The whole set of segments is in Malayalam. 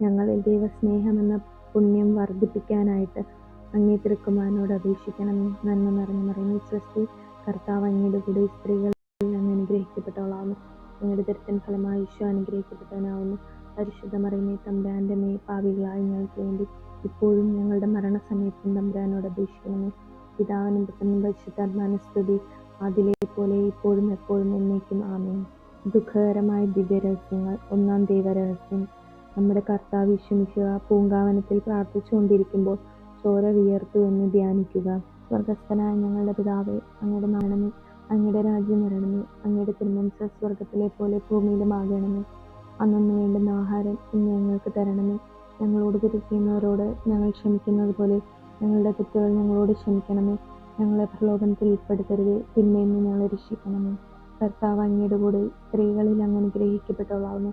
ഞങ്ങളിൽ ദൈവസ്നേഹം എന്ന പുണ്യം വർദ്ധിപ്പിക്കാനായിട്ട് അങ്ങേ തിരുക്കുമാരനോട് അപേക്ഷിക്കണം. നന്മ നിറഞ്ഞു മറിയുന്ന സ്വസ്തി കർത്താവ് അങ്ങയുടെ കൂടെ സ്ത്രീകൾ അങ്ങ് അനുഗ്രഹിക്കപ്പെട്ടവളാവുന്നു അങ്ങയുടെ ദരിദ്രൻ ഫലമായി ഈശോ അനുഗ്രഹിക്കപ്പെട്ടവനാവുന്നു പരിശുദ്ധ മറിയമേ തമ്പുരാന്റെ മേ പാവികളായി ഞങ്ങൾക്ക് വേണ്ടി ഇപ്പോഴും ഞങ്ങളുടെ മരണസമയത്തും തമ്പുരാനോട് അപേക്ഷിക്കണമേ. പിതാവിനും പുത്രനും പരിശുദ്ധാത്മാന സ്തുതി. അതിലെ പോലെ ഇപ്പോഴും എപ്പോഴും എന്നേക്കും. ആമേ ദുഃഖകരമായ ദിവ്യരഹസ്യങ്ങൾ. ഒന്നാം ദൈവരഹസ്യം. നമ്മുടെ കർത്താവ് വിഷമിക്കുക പൂങ്കാവനത്തിൽ പ്രാർത്ഥിച്ചുകൊണ്ടിരിക്കുമ്പോൾ ചോര വിയർത്തു എന്ന് ധ്യാനിക്കുക. സ്വർഗസ്ഥനായ ഞങ്ങളുടെ പിതാവേ അങ്ങയുടെ മരണമേ അങ്ങയുടെ രാജ്യം വരണമേ അങ്ങയുടെ തിരുമനസ് സ്വർഗത്തിലെ പോലെ ഭൂമിയിലും ആകണമേ അന്നൊന്ന് വേണ്ടുന്ന ആഹാരം ഇന്ന് ഞങ്ങൾക്ക് തരണമേ. ഞങ്ങളോട് തിരിക്കുന്നവരോട് ഞങ്ങൾ ക്ഷമിക്കുന്നത് പോലെ ഞങ്ങളുടെ തെറ്റുകൾ ഞങ്ങളോട് ക്ഷമിക്കണമേ. ഞങ്ങളെ പ്രലോഭനത്തിൽ ഉൾപ്പെടുത്തരുത്. തിന്മയിൽ നിന്ന് ഞങ്ങളെ രക്ഷിക്കണമേ. കർത്താവ് അങ്ങയുടെ കൂടെ സ്ത്രീകളിൽ അങ്ങനെ അനുഗ്രഹിക്കപ്പെട്ടവളാവുന്നു.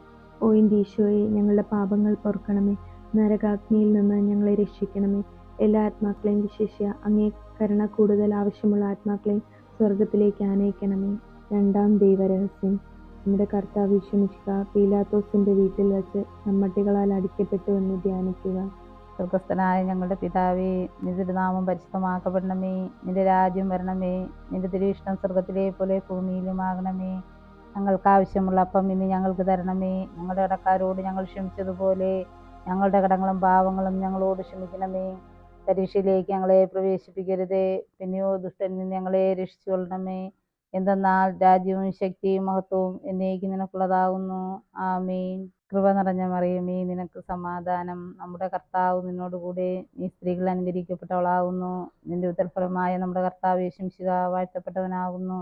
ഓ എന്റെ ഞങ്ങളുടെ പാപങ്ങൾ പൊറുക്കണമേ നരകാഗ്നിയിൽ നിന്ന് ഞങ്ങളെ രക്ഷിക്കണമേ. എല്ലാ ആത്മാക്കളെയും വിശേഷിയ അങ്ങേ കരുണ കൂടുതൽ ആവശ്യമുള്ള ആത്മാക്കളെയും സ്വർഗത്തിലേക്ക് ആനയിക്കണമേ. രണ്ടാം ദൈവരഹസ്യം. നമ്മുടെ കർത്താവ് വിഷമിക്കുക പീലാത്തോസിന്റെ വീട്ടിൽ വെച്ച് ചമ്മട്ടികളാൽ അടിക്കപ്പെട്ടു എന്ന് ധ്യാനിക്കുക. സ്വർഗസ്ഥനായ ഞങ്ങളുടെ പിതാവേ നിന്റെ നാമം പരിശുദ്ധമാക്കപ്പെടണമേ. നിന്റെ രാജ്യം വരണമേ. നിന്റെ തിരുവിഷ്ടം സ്വർഗത്തിലെ പോലെ ഭൂമിയിലുമാകണമേ. ഞങ്ങൾക്ക് ആവശ്യമുള്ള അപ്പം ഇന്ന് ഞങ്ങൾക്ക് തരണമേ. ഞങ്ങളുടെ കടക്കാരോട് ഞങ്ങൾ ക്ഷമിച്ചതുപോലെ ഞങ്ങളുടെ കടങ്ങളും പാവങ്ങളും ഞങ്ങളോട് ക്ഷമിക്കണമേ. പരീക്ഷയിലേക്ക് ഞങ്ങളെ പ്രവേശിപ്പിക്കരുതേ. പിന്നെയോ ദുഷ്ടനിൽ നിന്ന് ഞങ്ങളെ രക്ഷിച്ചുകൊള്ളണമേ എന്തെന്നാൽ രാജ്യവും ശക്തിയും മഹത്വവും എന്നേക്ക് നിനക്കുള്ളതാകുന്നു. ആമീൻ. കൃപ നിറഞ്ഞ മറിയമേ നിനക്ക് സമാധാനം. നമ്മുടെ കർത്താവ് നിന്നോടുകൂടെ നീ സ്ത്രീകൾ അനുകരിക്കപ്പെട്ടവളാകുന്നു. നിന്റെ ഉത്തരഫലമായ നമ്മുടെ കർത്താവ് യേശുശിക വാഴ്ത്തപ്പെട്ടവനാകുന്നു.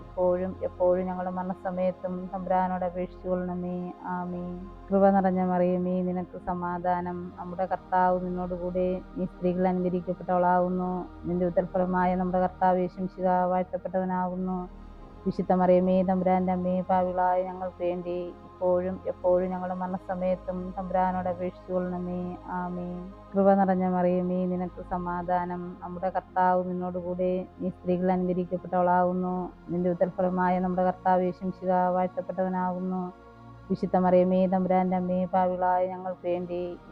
ഇപ്പോഴും എപ്പോഴും ഞങ്ങളുടെ മരണസമയത്തും തമ്പുരാനോട് അപേക്ഷിച്ചു കൊള്ളണമേ. ആമീൻ. കൃപ നിറഞ്ഞ മറിയമേ നിനക്ക് സമാധാനം. നമ്മുടെ കർത്താവ് നിന്നോടുകൂടെ നീ സ്ത്രീകൾ അനുകരിക്കപ്പെട്ടവളാകുന്നു നിന്റെ ഉത്തരഫലമായ നമ്മുടെ കർത്താവ് യേശുശിക വാഴ്ത്തപ്പെട്ടവനാകുന്നു വിശുദ്ധ മറിയമേ തമ്പുരാന്റെ അമ്മേ പാവിളായ ഞങ്ങൾക്ക് വേണ്ടി ഇപ്പോഴും എപ്പോഴും ഞങ്ങളുടെ മരണസമയത്തും തമ്പുരാനോട് അപേക്ഷിച്ചു കൊള്ളണമേ. ആമീൻ. കൃപ നിറഞ്ഞ മറിയമേ നിനക്ക് സമാധാനം. നമ്മുടെ കർത്താവ് നിന്നോടുകൂടെ നീ സ്ത്രീകൾ അനുകരിക്കപ്പെട്ടവളാകുന്നു നിന്റെ ഉത്തരഫലമായ നമ്മുടെ കർത്താവ് യേശുശിക വാഴ്ത്തപ്പെട്ടവനാകുന്നു വിശുദ്ധ മറിയമേ തമ്പുരാന്റെ അമ്മേ പാവിളായ ഞങ്ങൾക്ക് വേണ്ടി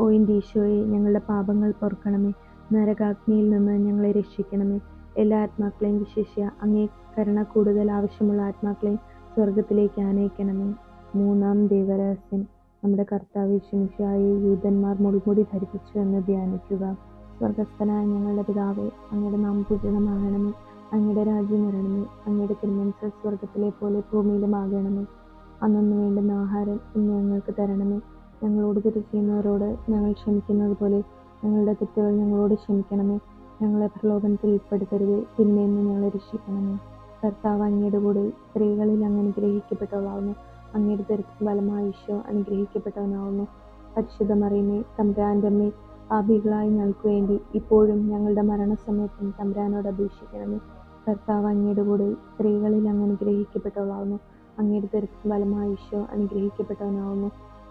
ഓ എന്റെ ഈശോയെ ഞങ്ങളുടെ പാപങ്ങൾ പൊറുക്കണമേ നരകാഗ്നിയിൽ നിന്ന് ഞങ്ങളെ രക്ഷിക്കണമേ. എല്ലാ ആത്മാക്കളെയും വിശേഷ്യ അങ്ങേ കരുണ കൂടുതൽ ആവശ്യമുള്ള ആത്മാക്കളെയും സ്വർഗത്തിലേക്ക് ആനയിക്കണമേ. മൂന്നാം ദേവരഹസ്യം. നമ്മുടെ കർത്താവ് യേശുമിശിഹായെ യൂതന്മാർ മുൾമുടി ധരിപ്പിച്ചു എന്ന് ധ്യാനിക്കുക. സ്വർഗസ്ഥനായ ഞങ്ങളുടെ പിതാവേ അങ്ങയുടെ നാം പൂജിതമാകണമേ. അങ്ങയുടെ രാജ്യം വരണമേ. അങ്ങയുടെ തിരുമനസ് സ്വർഗത്തിലെ പോലെ ഭൂമിയിലുമാകണമേ. അന്നൊന്നു വേണ്ടുന്ന ആഹാരം ഇന്ന് ഞങ്ങൾക്ക് തരണമേ. ഞങ്ങളോട് തെറ്റ് ചെയ്യുന്നവരോട് ഞങ്ങൾ ക്ഷമിക്കുന്നത് പോലെ ഞങ്ങളുടെ തെറ്റുകൾ ഞങ്ങളോട് ക്ഷമിക്കണമേ. ഞങ്ങളെ പ്രലോഭനത്തിൽ ഉൾപ്പെടുത്തരുത്. പിന്നെയെന്ന് ഞങ്ങളെ രക്ഷിക്കണമേ. കർത്താവ് അങ്ങയുടെ കൂടെ സ്ത്രീകളിൽ അങ്ങ് അനുഗ്രഹിക്കപ്പെട്ടവളാവുന്നു. അങ്ങയുടെ ദരിദ്ര ബലമായ ഈശോ അനുഗ്രഹിക്കപ്പെട്ടവനാവുന്നു. പരിശുദ്ധ തമ്പുരാന്റെ അമ്മേ പാപികളായി ഞങ്ങൾക്ക് വേണ്ടി ഇപ്പോഴും ഞങ്ങളുടെ മരണസമയത്തും തമ്പുരാനോട് അപേക്ഷിക്കണമേ. കർത്താവ് അങ്ങയുടെ കൂടെ സ്ത്രീകളിൽ അങ്ങ് അനുഗ്രഹിക്കപ്പെട്ടവളാവുന്നു. അങ്ങയുടെ തിരക്ക് ബലമായ ഈശോ അനുഗ്രഹിക്കപ്പെട്ടവനാവുന്നു.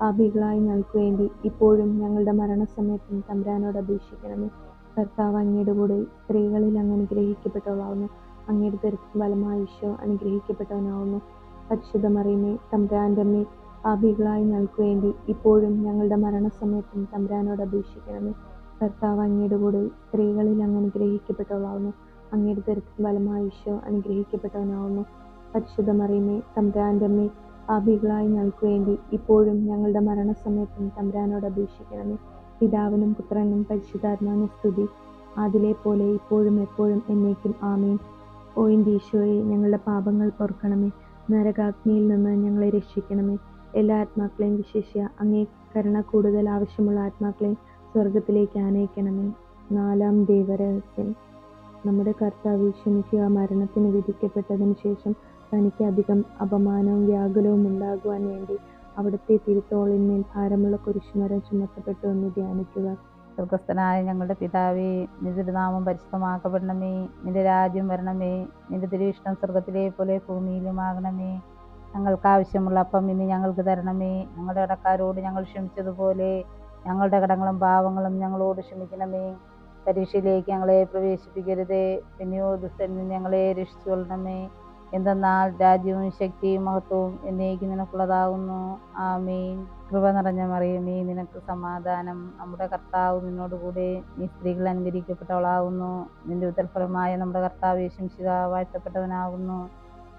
പാപികളായി ഞങ്ങൾക്ക് വേണ്ടി ഇപ്പോഴും ഞങ്ങളുടെ മരണസമയത്തും തമ്പുരാനോട് അപേക്ഷിക്കണമേ. കർത്താവ് അങ്ങയുടെ കൂടെ സ്ത്രീകളിൽ അങ്ങ് അനുഗ്രഹിക്കപ്പെട്ടവളാവുന്നു. അങ്ങയുടെ ദരിദ്ര ബലമായ ഈശോ അനുഗ്രഹിക്കപ്പെട്ടവനാവുന്നു. പരിശുദ്ധമറിയുമേ തമ്പുരാന്റെ അമ്മേ പാപികളായി ഞങ്ങൾക്ക് വേണ്ടി ഇപ്പോഴും ഞങ്ങളുടെ മരണസമയത്തും തമ്പുരാനോട് അപേക്ഷിക്കണമേ. കർത്താവ് അങ്ങയുടെ കൂടെ സ്ത്രീകളിൽ അങ്ങ് അനുഗ്രഹിക്കപ്പെട്ടവളാവുന്നു. അങ്ങയുടെ ദരിദ്ര ബലമായ ഈശോ അനുഗ്രഹിക്കപ്പെട്ടവനാവുന്നു. പരിശുദ്ധമറിയുമേ തമ്പുരാന്റെ അമ്മേ പാപികളായി ഞങ്ങൾക്ക് വേണ്ടി ഇപ്പോഴും ഞങ്ങളുടെ മരണസമയത്തും തമ്പുരാനോട് അപേക്ഷിക്കണമേ. പിതാവിനും പുത്രനും പരിശുദ്ധാത്മാവിനും സ്തുതി. അതിലെ പോലെ ഇപ്പോഴും എപ്പോഴും എന്നേക്കും ആമേൻ. ഓ എന്റെ ഞങ്ങളുടെ പാപങ്ങൾ പൊറുക്കണമേ നരകാഗ്നിയിൽ നിന്ന് ഞങ്ങളെ രക്ഷിക്കണമേ. എല്ലാ ആത്മാക്കളെയും വിശേഷിയ അങ്ങേ കരുണ കൂടുതൽ ആവശ്യമുള്ള ആത്മാക്കളെയും സ്വർഗത്തിലേക്ക് ആനയിക്കണമേ. നാലാം ദൈവരഹസ്യം. നമ്മുടെ കർത്താവ് ക്ഷമിക്കുക മരണത്തിന് വിധിക്കപ്പെട്ടതിന് ശേഷം തനിക്ക് അധികം അപമാനവും വ്യാകുലവും ഉണ്ടാകുവാൻ വേണ്ടി അവിടുത്തെ തിരുത്തോളിന്മേൽ ഭാരമുള്ള കുരിശുമരം ചുമത്തപ്പെട്ടു എന്ന് ധ്യാനിക്കുക. സ്വർഗസ്ഥനായ ഞങ്ങളുടെ പിതാവേ നിന്റെ നാമം പരിശുദ്ധമാക്കപ്പെടണമേ നിന്റെ രാജ്യം വരണമേ നിന്റെ തിരുവിഷ്ടം സ്വർഗത്തിലെ പോലെ ഭൂമിയിലുമാകണമേ. ഞങ്ങൾക്ക് ആവശ്യമുള്ള അപ്പം ഇന്ന് ഞങ്ങൾക്ക് തരണമേ. ഞങ്ങളുടെ കടക്കാരോട് ഞങ്ങൾ ക്ഷമിച്ചതുപോലെ ഞങ്ങളുടെ കടങ്ങളും പാവങ്ങളും ഞങ്ങളോട് ക്ഷമിക്കണമേ. പരീക്ഷയിലേക്ക് ഞങ്ങളെ പ്രവേശിപ്പിക്കരുതേ. പിന്നെയോ ദുഷ്ടനിൽ ഞങ്ങളെ രക്ഷിച്ചുകൊള്ളണമേ. എന്തെന്നാൽ രാജ്യവും ശക്തിയും മഹത്വവും എന്നേക്ക് നിനക്കുള്ളതാകുന്നു. ആമീൻ. കൃപ നിറഞ്ഞ മറിയമേ നിനക്ക് സമാധാനം. നമ്മുടെ കർത്താവ് നിന്നോടുകൂടെ നീ സ്ത്രീകൾ അനുകരിക്കപ്പെട്ടവളാകുന്നു. നിന്റെ ഉത്തരഫലമായ നമ്മുടെ കർത്താവ് യേശുശിക വാഴ്ത്തപ്പെട്ടവനാകുന്നു.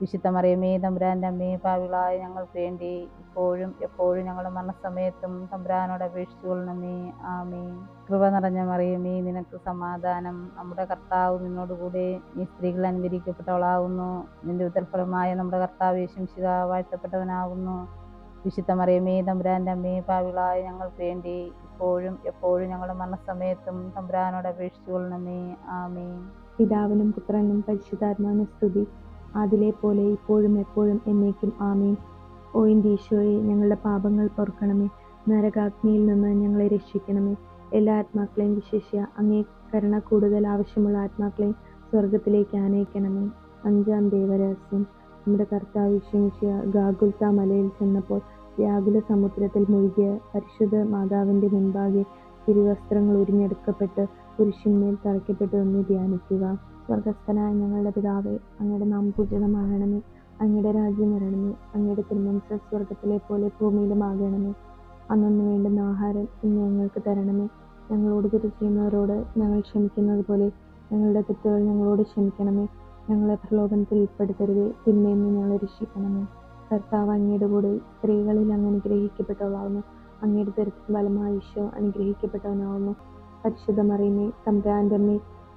വിശുദ്ധ മറിയമേ തമ്പുരാന്റെ അമ്മയെ പാവിളായ ഞങ്ങൾക്ക് വേണ്ടി ഇപ്പോഴും എപ്പോഴും ഞങ്ങളുടെ മരണസമയത്തും തമ്പുരാനോട് അപേക്ഷിച്ചു കൊള്ളണമേ. ആമേ കൃപ നിറഞ്ഞ മറിയമേ നിനക്ക് സമാധാനം. നമ്മുടെ കർത്താവ് നിന്നോടുകൂടെ നീ സ്ത്രീകൾ അനുകരിക്കപ്പെട്ടവളാവുന്നു. നിന്റെ ഉത്തരഫലമായ നമ്മുടെ കർത്താവ് യേശുശിക വാഴ്ത്തപ്പെട്ടവനാവുന്നു. വിശുദ്ധ മറിയമേ തമ്പുരാന്റെ അമ്മയെ പാവിളായ ഞങ്ങൾക്ക് വേണ്ടി ഇപ്പോഴും എപ്പോഴും ഞങ്ങളുടെ മരണസമയത്തും തമ്പുരാനോട് അപേക്ഷിച്ചു കൊള്ളണമേ. ആമേ പിതാവിനും പുത്രനും പരിശുദ്ധാത്മാവിനും സ്തുതി. അതിലെ പോലെ ഇപ്പോഴും എപ്പോഴും എന്നേക്കും ആമീൻ. ഓ ഈശോയെ ഞങ്ങളുടെ പാപങ്ങൾ പൊറുക്കണമേ നരകാഗ്നിയിൽ നിന്ന് ഞങ്ങളെ രക്ഷിക്കണമേ. എല്ലാ ആത്മാക്കളെയും വിശേഷ്യ അങ്ങേ കരുണ കൂടുതൽ ആവശ്യമുള്ള ആത്മാക്കളെയും സ്വർഗത്തിലേക്ക് ആനയിക്കണമേ. അഞ്ചാം ദേവരഹസ്യം. നമ്മുടെ കർത്താവ് വിശ്വമിഷ്യ ഗാഗുൽത്ത മലയിൽ ചെന്നപ്പോൾ വ്യാകുല സമുദ്രത്തിൽ മുഴുകിയ പരിശുദ്ധ മാതാവിന്റെ മുൻപാകെ തിരുവസ്ത്രങ്ങൾ ഉരിഞ്ഞെടുക്കപ്പെട്ട് പുരുഷന്മേൽ തറയ്ക്കപ്പെട്ടു എന്ന് ധ്യാനിക്കുക. സ്വർഗസ്ഥനായ ഞങ്ങളുടെ പിതാവേ അങ്ങയുടെ നാം പൂജിതമാകണമേ അങ്ങയുടെ രാജ്യം വരണമേ. അങ്ങയുടെ തിരുമനസ് സ്വർഗത്തിലെ പോലെ ഭൂമിയിലുമാകണമേ. അന്നു വേണ്ടുന്ന ആഹാരം ഇന്ന് ഞങ്ങൾക്ക് തരണമേ. ഞങ്ങളോട് തെറ്റ് ചെയ്യുന്നവരോട് ഞങ്ങൾ ക്ഷമിക്കുന്നത് പോലെ ഞങ്ങളുടെ തെറ്റുകൾ ഞങ്ങളോട് ക്ഷമിക്കണമേ. ഞങ്ങളെ പ്രലോഭനത്തിൽ ഉൾപ്പെടുത്തരുതേ. തിന്മയിൽ ഞങ്ങളെ രക്ഷിക്കണമേ. കർത്താവ് അങ്ങയുടെ കൂടെ സ്ത്രീകളിൽ അങ്ങ് അനുഗ്രഹിക്കപ്പെട്ടവളാവുന്നു. അങ്ങയുടെ തരത്തിൽ ബലമായ ഈശോ അനുഗ്രഹിക്കപ്പെട്ടവനാവുന്നു. പരിശുദ്ധമറിയുമേ തമ്പ്രാന്റെ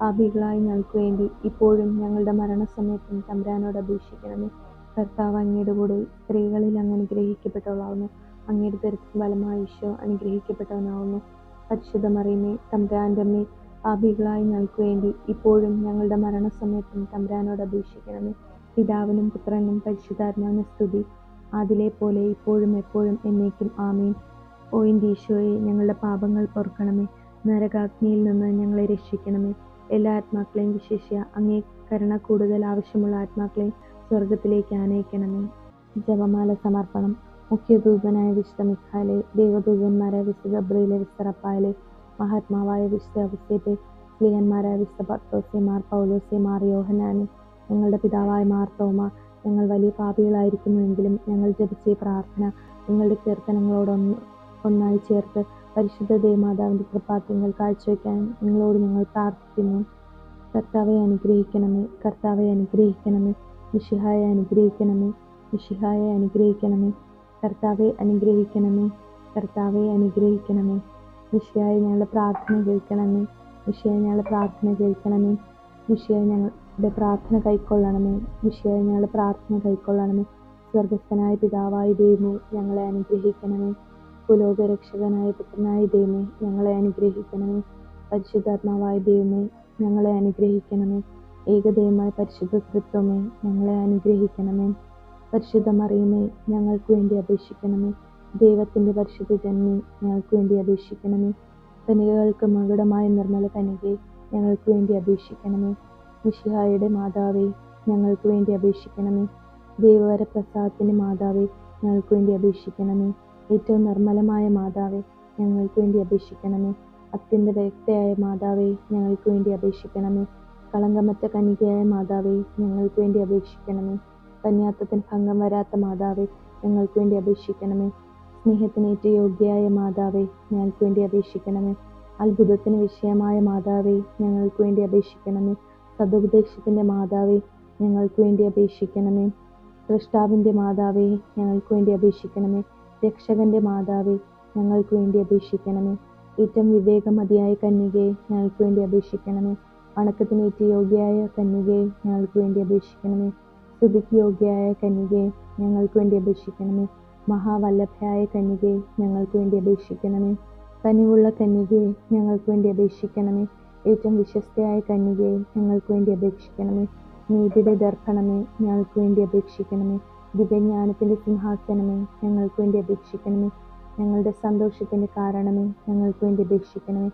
പാപികളായി ഞങ്ങൾക്ക് വേണ്ടി ഇപ്പോഴും ഞങ്ങളുടെ മരണസമയത്തും തമ്പുരാനോട് അപേക്ഷിക്കണമേ. കർത്താവ് അങ്ങയുടെ കൂടെ സ്ത്രീകളിൽ അങ്ങ് അനുഗ്രഹിക്കപ്പെട്ടവളാവുന്നു. അങ്ങയുടെ തരത്തിൽ ബലമായ ഈശോ അനുഗ്രഹിക്കപ്പെട്ടവനാവുന്നു. പരിശുദ്ധ മറിയമേ തമ്പുരാന്റെ അമ്മേ പാപികളായി ഞങ്ങൾക്ക് വേണ്ടി ഇപ്പോഴും ഞങ്ങളുടെ മരണസമയത്തും തമ്പുരാനോട് അപേക്ഷിക്കണമേ. പിതാവിനും പുത്രനും പരിശുദ്ധാത്മാവിനും സ്തുതി. അതിലെ പോലെ ഇപ്പോഴും എപ്പോഴും എന്നേക്കും ആമീൻ. ഓയിന്റെ ഈശോയെ ഞങ്ങളുടെ പാപങ്ങൾ പൊറുക്കണമേ നരകാഗ്നിയിൽ നിന്ന് ഞങ്ങളെ രക്ഷിക്കണമേ. എല്ലാ ആത്മാക്കളെയും വിശേഷ്യ അങ്ങേ കരുണ കൂടുതൽ ആവശ്യമുള്ള ആത്മാക്കളെ സ്വർഗത്തിലേക്ക് ആനയിക്കണമേ. ജപമാല സമർപ്പണം. മുഖ്യദൂതനായ വിശുദ്ധ മിഖാലെ ദേവദൂതന്മാരായ വിശുദ്ധ ഗബ്രയിലെ വിശുദ്ധ റപ്പായിലെ മഹാത്മാവായ വിശുദ്ധ അവസ്ഥയെ സ്ത്രീയന്മാരായ വിശുദ്ധ പത്രോസിമാർ പൗലോസിമാർ യോഹനാനെ ഞങ്ങളുടെ പിതാവായ മാർത്തോമ ഞങ്ങൾ വലിയ പാപികളായിരിക്കുന്നുവെങ്കിലും ഞങ്ങൾ ജപിച്ച പ്രാർത്ഥന നിങ്ങളുടെ കീർത്തനങ്ങളോടൊന്ന് ഒന്നായി ചേർത്ത് പരിശുദ്ധ ദേവമാതാവിന്റെ കൃപാത്യങ്ങൾ കാഴ്ചവെക്കാൻ നിങ്ങളോട് ഞങ്ങൾ പ്രാർത്ഥിക്കുന്നു. കർത്താവെ അനുഗ്രഹിക്കണമേ. കർത്താവെ അനുഗ്രഹിക്കണമേ. മിഷിഹായെ അനുഗ്രഹിക്കണമേ. മിഷിഹായെ അനുഗ്രഹിക്കണമേ. കർത്താവെ അനുഗ്രഹിക്കണമേ. കർത്താവെ അനുഗ്രഹിക്കണമേ. മിഷിയായി ഞങ്ങളുടെ പ്രാർത്ഥന കേൾക്കണമേ. മിഷിയായി ഞങ്ങളുടെ പ്രാർത്ഥന കേൾക്കണമേ. മിഷിയായി ഞങ്ങളുടെ പ്രാർത്ഥന കൈക്കൊള്ളണമേ. മിഷിയായി ഞങ്ങളുടെ പ്രാർത്ഥന കൈക്കൊള്ളണമേ. സ്വർഗസ്ഥനായ പിതാവായ ദൈവമേ ഞങ്ങളെ അനുഗ്രഹിക്കണമേ. പുലോകരക്ഷകനായ പുത്രനായ ദൈവമേ ഞങ്ങളെ അനുഗ്രഹിക്കണമേ. പരിശുദ്ധാത്മാവായ ദൈവമേ ഞങ്ങളെ അനുഗ്രഹിക്കണമേ. ഏകദൈവമായ പരിശുദ്ധ തൃത്വമേ ഞങ്ങളെ അനുഗ്രഹിക്കണമേ. പരിശുദ്ധ മറിയമേ ഞങ്ങൾക്ക് വേണ്ടി അപേക്ഷിക്കണമേ. ദൈവത്തിന്റെ പരിശുദ്ധ ജന്മി ഞങ്ങൾക്ക് വേണ്ടി അപേക്ഷിക്കണമേ. കനികകൾക്ക് മകുടമായ നിർമ്മല കനികെ ഞങ്ങൾക്ക് വേണ്ടി അപേക്ഷിക്കണമേ. മിഷിഹായുടെ മാതാവേ ഞങ്ങൾക്ക് വേണ്ടി അപേക്ഷിക്കണമേ. ദൈവവര പ്രസാദത്തിന്റെ മാതാവേ ഞങ്ങൾക്ക് വേണ്ടി അപേക്ഷിക്കണമേ. ഏറ്റവും നിർമ്മലമായ മാതാവേ ഞങ്ങൾക്ക് വേണ്ടി അപേക്ഷിക്കണമേ. അത്യന്ത വ്യക്തയായ മാതാവേ ഞങ്ങൾക്ക് വേണ്ടി അപേക്ഷിക്കണമേ. കളങ്കമറ്റ കനികയായ മാതാവേ ഞങ്ങൾക്ക് വേണ്ടി അപേക്ഷിക്കണമേ. കന്യാത്വത്തിന് ഭംഗം വരാത്ത മാതാവേ ഞങ്ങൾക്ക് വേണ്ടി അപേക്ഷിക്കണമേ. സ്നേഹത്തിനേറ്റ യോഗ്യയായ മാതാവേ ഞങ്ങൾക്ക് വേണ്ടി അപേക്ഷിക്കണമേ. അത്ഭുതത്തിന് വിഷയമായ മാതാവേ ഞങ്ങൾക്ക് വേണ്ടി അപേക്ഷിക്കണമേ. സതുപദേശത്തിന്റെ മാതാവേ ഞങ്ങൾക്ക് വേണ്ടി അപേക്ഷിക്കണമേ. സൃഷ്ടാവിന്റെ മാതാവേ ഞങ്ങൾക്ക് വേണ്ടി അപേക്ഷിക്കണമേ. രക്ഷകന്റെ മാതാവേ ഞങ്ങൾക്ക് വേണ്ടി അപേക്ഷിക്കണമേ. ഏറ്റവും വിവേകമതിയായ കന്യകയെ ഞങ്ങൾക്ക് വേണ്ടി അപേക്ഷിക്കണമേ. വണക്കത്തിനേറ്റ് യോഗ്യയായ കന്യകയെ ഞങ്ങൾക്ക് വേണ്ടി അപേക്ഷിക്കണമേ. സ്തുതിക്ക് യോഗ്യയായ കന്യകയെ ഞങ്ങൾക്ക് വേണ്ടി അപേക്ഷിക്കണമേ. മഹാവല്ലഭയായ കന്യകയെ ഞങ്ങൾക്ക് വേണ്ടി അപേക്ഷിക്കണമേ. കനിവുള്ള കന്യകയെ ഞങ്ങൾക്ക് വേണ്ടി അപേക്ഷിക്കണമേ. ഏറ്റവും വിശ്വസ്തയായ കന്യകയെ ഞങ്ങൾക്ക് വേണ്ടി അപേക്ഷിക്കണമേ. നീതിയുടെ ദർപ്പണമേ ഞങ്ങൾക്ക് വേണ്ടി അപേക്ഷിക്കണമേ. ദിവ്യജ്ഞാനത്തിന്റെ സിംഹാസനമേ ഞങ്ങൾക്ക് വേണ്ടി അപേക്ഷിക്കണമേ. ഞങ്ങളുടെ സന്തോഷത്തിന്റെ കാരണമേ ഞങ്ങൾക്ക് വേണ്ടി അപേക്ഷിക്കണമേ.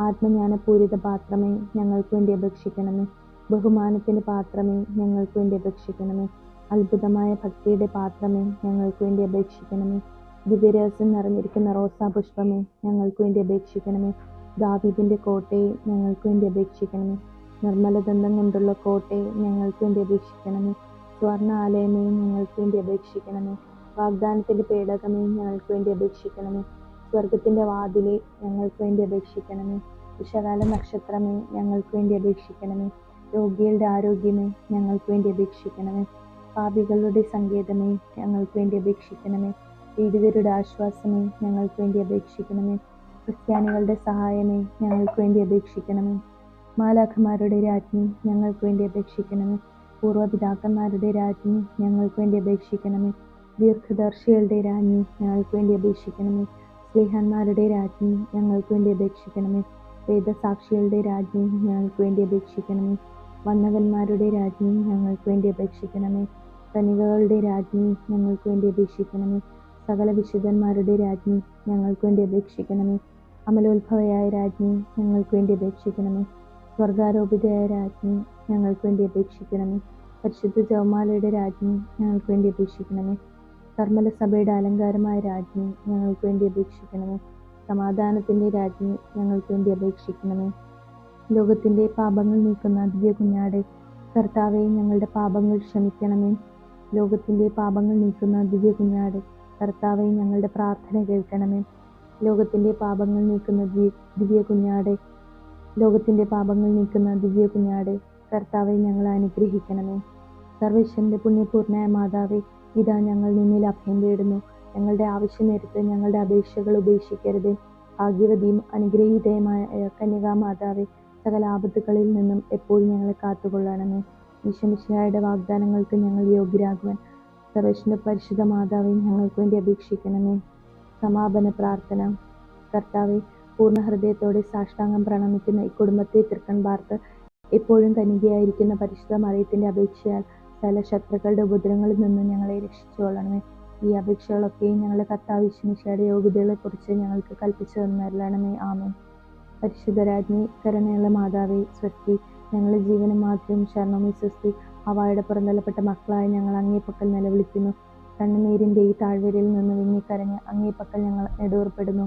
ആത്മജ്ഞാനപൂരിത പാത്രമേ ഞങ്ങൾക്ക് വേണ്ടി അപേക്ഷിക്കണമേ. ബഹുമാനത്തിന്റെ പാത്രമേ ഞങ്ങൾക്ക് വേണ്ടി അപേക്ഷിക്കണമേ. അത്ഭുതമായ ഭക്തിയുടെ പാത്രമേ ഞങ്ങൾക്ക് വേണ്ടി അപേക്ഷിക്കണമേ. ദിവ്യരഹസ്യം നിറഞ്ഞിരിക്കുന്ന റോസാ പുഷ്പമേ ഞങ്ങൾക്ക് വേണ്ടി അപേക്ഷിക്കണമേ. ദാവീദിന്റെ കോട്ടയെ ഞങ്ങൾക്ക് വേണ്ടി അപേക്ഷിക്കണമേ. നിർമ്മല ദന്തം കൊണ്ടുള്ള കോട്ടയെ ഞങ്ങൾക്ക് വേണ്ടി അപേക്ഷിക്കണമേ. സ്വർണ ആലയമേ ഞങ്ങൾക്ക് വേണ്ടി അപേക്ഷിക്കണമേ. വാഗ്ദാനത്തിന്റെ പേടകമേ ഞങ്ങൾക്ക് വേണ്ടി അപേക്ഷിക്കണമേ. സ്വർഗത്തിന്റെ വാതിലെ ഞങ്ങൾക്ക് വേണ്ടി അപേക്ഷിക്കണമേ. വിശകാല നക്ഷത്രമേ ഞങ്ങൾക്ക് വേണ്ടി അപേക്ഷിക്കണമേ. രോഗികളുടെ ആരോഗ്യമേ ഞങ്ങൾക്ക് വേണ്ടി അപേക്ഷിക്കണമേ. പാപികളുടെ സങ്കേതമേ ഞങ്ങൾക്ക് വേണ്ടി അപേക്ഷിക്കണമേ. പീഡിതരുടെ ആശ്വാസമേ ഞങ്ങൾക്ക് വേണ്ടി അപേക്ഷിക്കണമേ. ക്രിസ്ത്യാനികളുടെ സഹായമേ ഞങ്ങൾക്ക് വേണ്ടി അപേക്ഷിക്കണമേ. മാലാഖമാരുടെ രാജ്ഞി ഞങ്ങൾക്ക് വേണ്ടി അപേക്ഷിക്കണമേ. പൂർവപിതാക്കന്മാരുടെ രാജ്ഞി ഞങ്ങൾക്ക് വേണ്ടി അപേക്ഷിക്കണമേ. ദീർഘദർശികളുടെ രാജ്ഞി ഞങ്ങൾക്ക് വേണ്ടി അപേക്ഷിക്കണമേ. സ്നേഹന്മാരുടെ രാജ്ഞി ഞങ്ങൾക്ക് വേണ്ടി അപേക്ഷിക്കണമേ. വേദസാക്ഷികളുടെ രാജ്ഞി ഞങ്ങൾക്ക് വേണ്ടി അപേക്ഷിക്കണമേ. വന്നവന്മാരുടെ രാജ്ഞി ഞങ്ങൾക്ക് വേണ്ടി അപേക്ഷിക്കണമേ. കനികകളുടെ രാജ്ഞി ഞങ്ങൾക്ക് വേണ്ടി അപേക്ഷിക്കണമേ. സകല വിശുദ്ധന്മാരുടെ രാജ്ഞി ഞങ്ങൾക്ക് വേണ്ടി അപേക്ഷിക്കണമേ. അമലോത്ഭവയായ രാജ്ഞി ഞങ്ങൾക്ക് വേണ്ടി അപേക്ഷിക്കണമേ. സ്വർഗാരോപിതയായ രാജ്ഞി ഞങ്ങൾക്ക് വേണ്ടി അപേക്ഷിക്കണമേ. പരിശുദ്ധ ജവമാലയുടെ രാജ്ഞി ഞങ്ങൾക്ക് വേണ്ടി അപേക്ഷിക്കണമേ. കർമ്മല സഭയുടെ അലങ്കാരമായ രാജ്ഞി ഞങ്ങൾക്ക് വേണ്ടി അപേക്ഷിക്കണമേ. സമാധാനത്തിന്റെ രാജ്ഞി ഞങ്ങൾക്ക് വേണ്ടി അപേക്ഷിക്കണമേ. ലോകത്തിന്റെ പാപങ്ങൾ നീക്കുന്ന ദിവ്യ കുഞ്ഞാടെ കർത്താവെ ഞങ്ങളുടെ പാപങ്ങൾ ക്ഷമിക്കണമേ. ലോകത്തിന്റെ പാപങ്ങൾ നീക്കുന്ന ദിവ്യ കുഞ്ഞാടെ കർത്താവെ ഞങ്ങളുടെ പ്രാർത്ഥന കേൾക്കണമേ. ലോകത്തിന്റെ പാപങ്ങൾ നീക്കുന്ന ദിവ്യ കുഞ്ഞാടെ ലോകത്തിന്റെ പാപങ്ങൾ നീക്കുന്ന ദിവ്യ കുഞ്ഞാടെ കർത്താവെ ഞങ്ങൾ അനുഗ്രഹിക്കണമേ. സർവേശ്വരന്റെ പുണ്യപൂർണയായ മാതാവെ ഇതാ ഞങ്ങൾ നിന്നിൽ അഭയം തേടുന്നു. ഞങ്ങളുടെ ആവശ്യം നേരത്ത് ഞങ്ങളുടെ അപേക്ഷകൾ ഉപേക്ഷിക്കരുത്. ഭാഗ്യവതിയും അനുഗ്രഹീതയുമായ കന്യകാമാതാവേ സകല ആപത്തുകളിൽ നിന്നും എപ്പോഴും ഞങ്ങളെ കാത്തുകൊള്ളണമേ. ഈശ്വമിശിഹായുടെ വാഗ്ദാനങ്ങൾക്ക് ഞങ്ങൾ യോഗ്യരാകുവാൻ സർവേശ്വരന്റെ പരിശുദ്ധ മാതാവെ ഞങ്ങൾക്ക് വേണ്ടി അപേക്ഷിക്കണമേ. സമാപന പ്രാർത്ഥന. കർത്താവെ പൂർണ ഹൃദയത്തോടെ സാഷ്ടാംഗം പ്രണമിക്കുന്ന ഈ കുടുംബത്തെ തൃക്കൺ പാർത്ത് എപ്പോഴും തനികയായിരിക്കുന്ന പരിശുദ്ധ മറിയത്തിന്റെ അപേക്ഷയാൽ സകല ശത്രുക്കളുടെ ഉപദ്രവങ്ങളിൽ നിന്നും ഞങ്ങളെ രക്ഷിച്ചുകൊള്ളണമേ. ഈ അപേക്ഷകളൊക്കെയും ഞങ്ങളുടെ കർത്താവ് വിശ്വമിശയുടെ യോഗ്യതകളെക്കുറിച്ച് ഞങ്ങൾക്ക് കൽപ്പിച്ചു തന്നരളണമേ ആമേൻ. പരിശുദ്ധരാജ്ഞി കരുണയുള്ള മാതാവേ സ്വസ്തി ഞങ്ങളുടെ ജീവനും മാതൃവും ശരണമേ സ്വസ്തി അവയുടെ പുറന്തള്ളപ്പെട്ട മക്കളായ ഞങ്ങൾ അങ്ങേപ്പക്കൽ നിലവിളിക്കുന്നു. കണ്ണുനീരിന്റെ ഈ താഴ്വരയിൽ നിന്ന് വിങ്ങിക്കരഞ്ഞ് അങ്ങേ പക്കൽ ഞങ്ങൾ നെടുവേർപ്പെടുന്നു.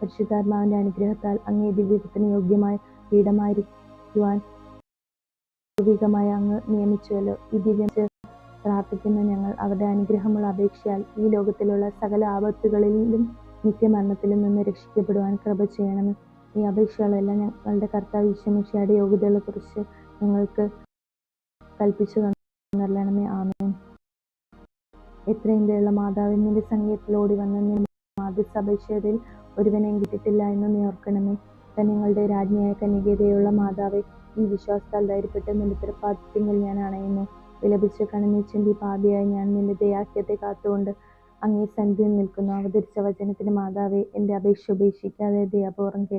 പരിശുദ്ധാത്മാവിന്റെ അനുഗ്രഹത്താൽ അങ്ങേ ദിവ്യത്തിന് യോഗ്യമായ പീഠമായിരിക്കുവാൻ ദൈവികമായി അങ്ങ് നിയമിച്ചുവല്ലോ. ഈ ദിവ്യം പ്രാർത്ഥിക്കുന്ന ഞങ്ങൾ അവരുടെ അനുഗ്രഹമുള്ള അപേക്ഷയാൽ ഈ ലോകത്തിലുള്ള സകല ആപത്തുകളിലും നിത്യമരണത്തിലും നിന്ന് രക്ഷിക്കപ്പെടുവാൻ കൃപ ചെയ്യണമെന്ന് ഈ അപേക്ഷകളെല്ലാം ഞങ്ങളുടെ കർത്താവ് ഈശ്വമിഷയുടെ യോഗ്യതകളെ കുറിച്ച് ഞങ്ങൾക്ക് കൽപ്പിച്ചു തന്നെ ആമേൻ. എത്രയും ദയുള്ള മാതാവിൻ നിന്റെ സംഗീതത്തിൽ ഓടി വന്ന മാതൃസഭയിൽ ഒരുവനെയും കിട്ടിയിട്ടില്ല എന്ന് നീ ഓർക്കണമേ നിങ്ങളുടെ രാജ്ഞിയായ കന്യകതയുള്ള മാതാവെ ഈ വിശ്വാസത്താൽ ധൈര്യപ്പെട്ട് നിന്റെ തൃപ്പാദ്യങ്ങൾ ഞാൻ അണയുന്നു. വിലപിച്ച് കണിനീച്ചെന്റെ പാപിയായി ഞാൻ നിന്റെ ദയാഹ്യത്തെ കാത്തുകൊണ്ട് അങ്ങേ സന്ധിയിൽ നിൽക്കുന്നു. അവതരിച്ച വചനത്തിന്റെ മാതാവെ എന്റെ അപേക്ഷ ഉപേക്ഷിക്കാതെ ദയാപൂർവം കേട്ടു